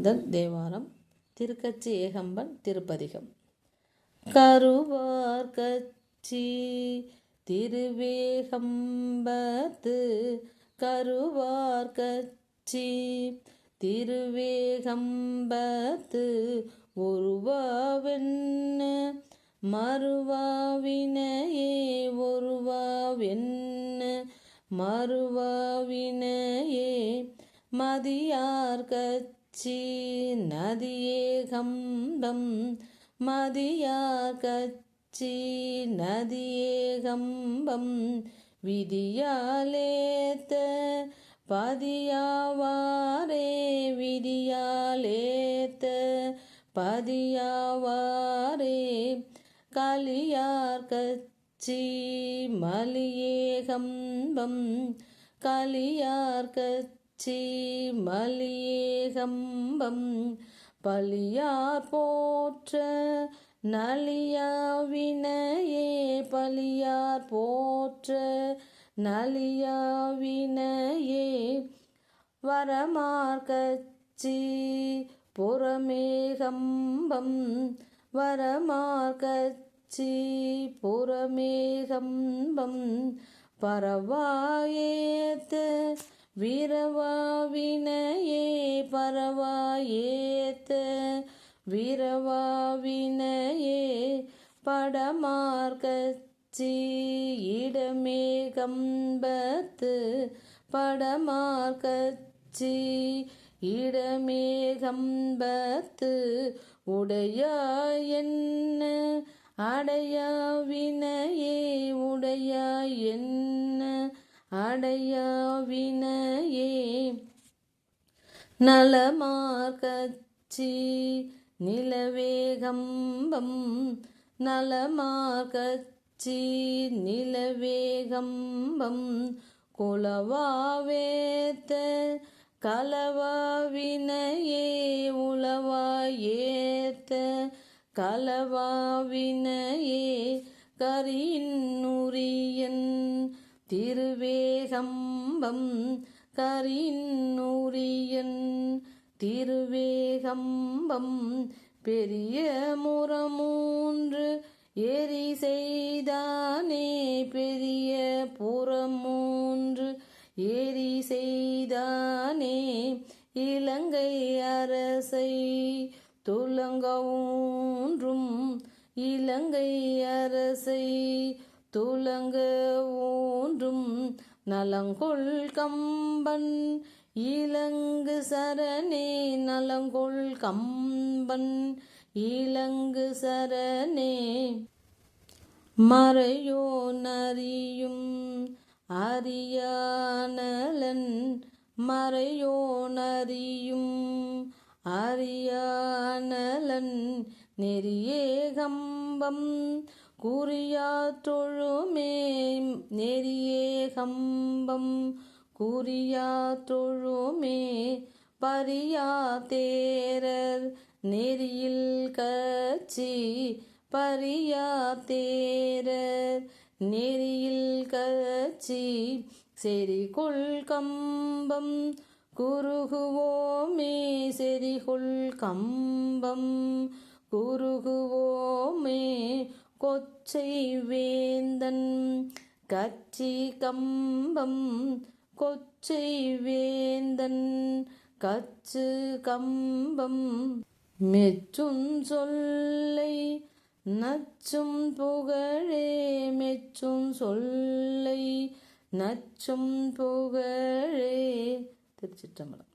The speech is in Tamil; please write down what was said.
முதல் தேவாரம் திருக்கச்சி ஏகம்பன் திருப்பதிகம். கருவார் கச்சி திருவேகம்பத்து. கருவார் கச்சி திருவேகம்பத்து. ஒருவாவென்ன மறுவாவினையே ஒருவாவென்ன மறுவாவினையே மதியார் கச்சி. நதியே கம்பம் மதியார் கச்சி நதியே கம்பம் விதியாலேத்த பதியாவாரே விதியாலேத்த பதியாவாரே. கலியார் கச்சி மலியே கம்பம் கலியார் கச்சி மலியேகம்பம் பலியார் போற்ற நலியாவினையே பலியார் போற்ற நலியாவினையே வரமார்கச்சி புறமேகம்பம் வரமார்கச்சி புறமேகம்பம் பரவாயேத்து வீரவாவினையே பரவாயேத்த வீரவாவினையே படமார்க்கச்சி இடமே கம்பத்து படமார்க்கச்சி இடமே கம்பத்து உடையா என்ன அடையா வினையே உடையா என்ன அடையா அடையாவினையே நலமார்கச்சி நிலவேகம்பம் நலமார்கச்சி நிலவேகம்பம் குலவாவேத்த கலவாவினையே உளவாயேத்த கலவாவினையே கரின்னுரியன் திருவேகம்பம் கரின்னுரியன் திருவேகம்பம் பெரிய முறமூன்று எரி செய்தானே பெரிய புறமூன்று எரி செய்தானே இலங்கை அரசை துலங்க இலங்கை அரசை துலங்க ஊன்றும் நலங்கொள் கம்பன் இலங்கு சரணே நலங்கொள் கம்பன் இலங்கு சரணே. மறையோ நரியும் அரியானலன் மறையோ நரியும் அரியானலன் நெறியே கம்பம் குறியாத்தொழுமே நெறியே கம்பம் குறியாத்தொழுமே பரியா தேரர் நெறியில் கச்சி பரியா தேரர் நெறியில் கச்சி செறிகொள் கம்பம் குறுகுவோமே செறிகொள் கம்பம் குறுகுவோமே கொச்சை வேந்தன் கச்சி கம்பம் கொச்சை வேந்தன் கச்சு கம்பம். மெச்சும் சொல்லை நச்சும் புகழே மெச்சும் சொல்லை நச்சும் புகழே. திருச்சிற்றம்பலம்.